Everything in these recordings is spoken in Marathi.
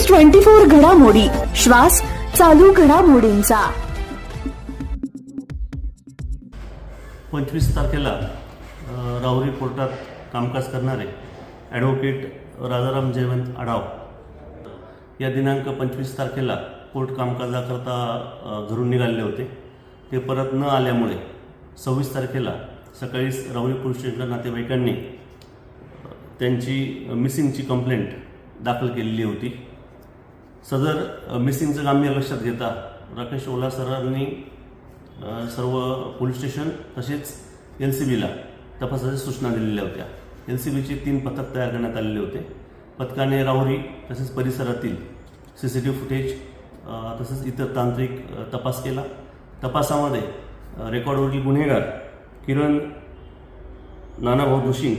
ट्वेंटी फोर घडामोडी. श्वास चालू घडामोडींचा. पंचवीस तारखेला राहुरी कोर्टात कामकाज करणारे ॲडव्होकेट राजाराम जयवंत आढाव. या दिनांक पंचवीस तारखेला कोर्ट कामकाजाकरता घरून निघालेले होते. ते परत न आल्यामुळे सव्वीस तारखेला सकाळी राहुरी पोलीस स्टेशनच्या नातेवाईकांनी त्यांची मिसिंगची कंप्लेंट दाखल केलेली होती. सदर मिसिंगचं गांभीर्य लक्षात घेता. राकेश ओला सरांनी सर्व पोलीस स्टेशन तसेच एल सी बीला तपासाच्या सूचना दिलेल्या होत्या. एल सी बीचे तीन पथक तयार करण्यात आलेले होते. पथकाने राहुरी तसेच परिसरातील C C T V footage तसेच इतर तांत्रिक तपास केला. तपासामध्ये रेकॉर्डवरील गुन्हेगार किरण नानाभाऊ दुशिंग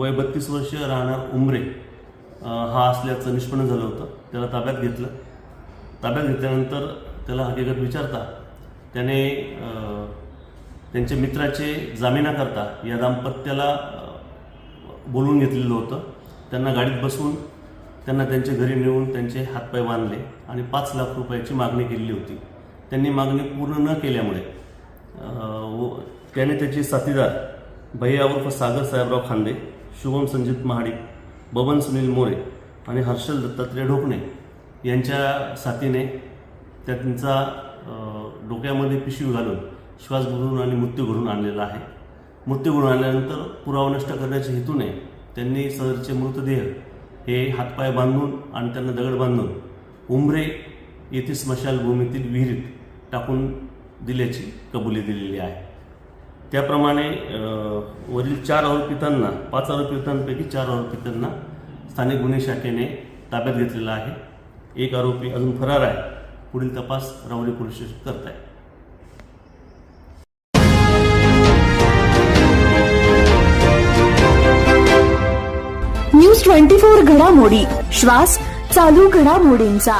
वय बत्तीस वर्ष राहणार उमरे हा असल्याचं निष्पन्न झालं होतं. त्याला ताब्यात घेतलं. ताब्यात घेतल्यानंतर त्याला हकीकत विचारता त्याने त्यांच्या मित्राचे जामिनाकरता या दाम्पत्याला बोलून घेतलेलं होतं. त्यांना गाडीत बसवून त्यांना त्यांच्या घरी नेऊन त्यांचे हातपाय बांधले आणि पाच लाख रुपयाची मागणी केलेली होती. त्यांनी मागणी पूर्ण न केल्यामुळे व त्याने त्याचे साथीदार भैया उर्फ सागर साहेबराव खांदे शुभम संजित महाडिक बबन सुनील मोरे आणि हर्षल दत्तात्रय ढोकणे यांच्या साथीने त्यांचा डोक्यामध्ये पिशवी घालून श्वास बुडवून आणि मृत्यू घडून आणलेला आहे. मृत्यू घडून आणल्यानंतर पुरावा नष्ट करण्याच्या हेतूने त्यांनी सदरचे मृतदेह हे हातपाय बांधून आणि त्यांना दगड बांधून उमरे येथे स्मशानभूमीतील विहिरीत टाकून दिल्याची कबुली दिलेली आहे. त्याप्रमाणे वरील चार आरोपितांना पाच आरोपितांपैकी चार आरोपितांना स्थानिक गुन्हे शाखेने ताब्यात घेतलेला आहे. एक आरोपी अजून फरार आहे. पुढील तपास रावली पोलीस स्टेशन करत आहे न्यूज ट्वेंटी फोर घडामोडी. श्वास चालू घडामोडींचा.